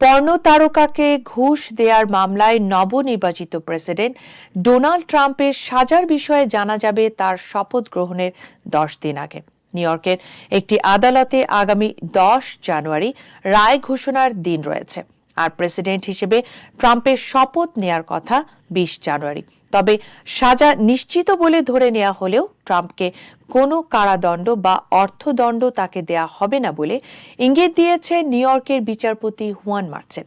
পর্ণ তারকাকে ঘুষ দেয়ার মামলায় নবনির্বাচিত প্রেসিডেন্ট ডোনাল্ড ট্রাম্পের সাজার বিষয়ে জানা যাবে তার শপথ গ্রহণের দশ দিন আগে। নিউ ইয়র্কের একটি আদালতে আগামী দশ জানুয়ারি রায় ঘোষণার দিন রয়েছে। আর প্রেসিডেন্ট হিসেবে ট্রাম্পের শপথ নেয়ার কথা বিশ জানুয়ারি। তবে সাজা নিশ্চিত বলে ধরে নেওয়া হলেও ট্রাম্পকে কোনো কারাদণ্ড বা অর্থদণ্ড তাকে দেয়া হবে না বলে ইঙ্গিত দিয়েছে নিউ ইয়র্কের বিচারপতি হুয়ান মার্চেন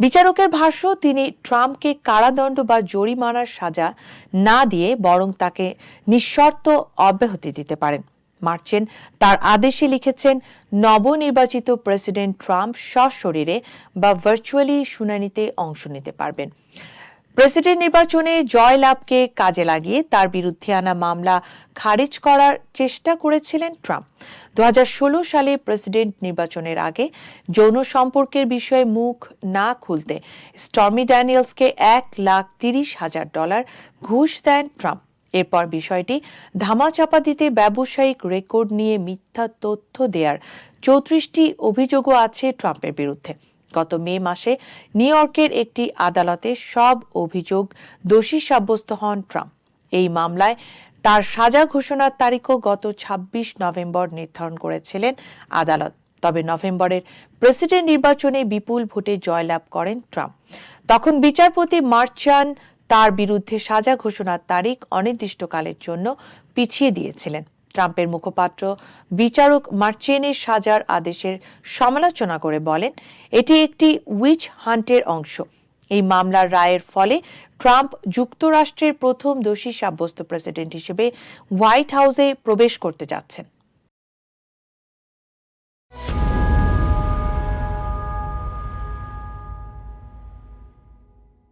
বিচারকের ভাষ্য, তিনি ট্রাম্পকে কারাদণ্ড বা জরিমানার সাজা না দিয়ে বরং তাকে নিঃশর্ত অব্যাহতি দিতে পারেন। মার্চেন তার আদেশে লিখেছেন, নবনির্বাচিত প্রেসিডেন্ট ট্রাম্প সশরীরে বা ভার্চুয়ালি শুনানিতে অংশ নিতে পারবেন। প্রেসিডেন্ট নির্বাচনে জয় লাভকে কাজে লাগিয়ে তার বিরুদ্ধে আনা মামলা খারিজ করার চেষ্টা করেছিলেন ট্রাম্প। দু হাজার ষোলো সালে প্রেসিডেন্ট নির্বাচনের আগে যৌন সম্পর্কের বিষয়ে মুখ না খুলতে স্টর্মি ড্যানিয়েলসকে এক লাখ তিরিশ হাজার ডলার ঘুষ দেন ট্রাম্প। এরপর বিষয়টি ধামাচাপা দিতে ব্যবসায়িক রেকর্ড নিয়ে মিথ্যা তথ্য দেওয়ার চৌত্রিশটি অভিযোগও আছে ট্রাম্পের বিরুদ্ধে। গত মে মাসে নিউ ইয়র্কের একটি আদালতে সব অভিযোগ দোষী সাব্যস্ত হন ট্রাম্প। এই মামলায় তার সাজা ঘোষণার তারিখও গত ২৬ নভেম্বর নির্ধারণ করেছিলেন আদালত। তবে নভেম্বরের প্রেসিডেন্ট নির্বাচনে বিপুল ভোটে জয়লাভ করেন ট্রাম্প। তখন বিচারপতি মার্চান তার বিরুদ্ধে সাজা ঘোষণার তারিখ অনির্দিষ্টকালের জন্য পিছিয়ে দিয়েছিলেন। ট্রাম্পের মুখপাত্র, বিচারক মার্চেনের সাজার আদেশের সমালোচনা করে বলেন, এটি একটি উইচ হান্টের অংশ। এই মামলার রায়ের ফলে ট্রাম্প যুক্তরাষ্ট্রের প্রথম দোষী সাব্যস্ত প্রেসিডেন্ট হিসেবে হোয়াইট হাউসে প্রবেশ করতে যাচ্ছেন।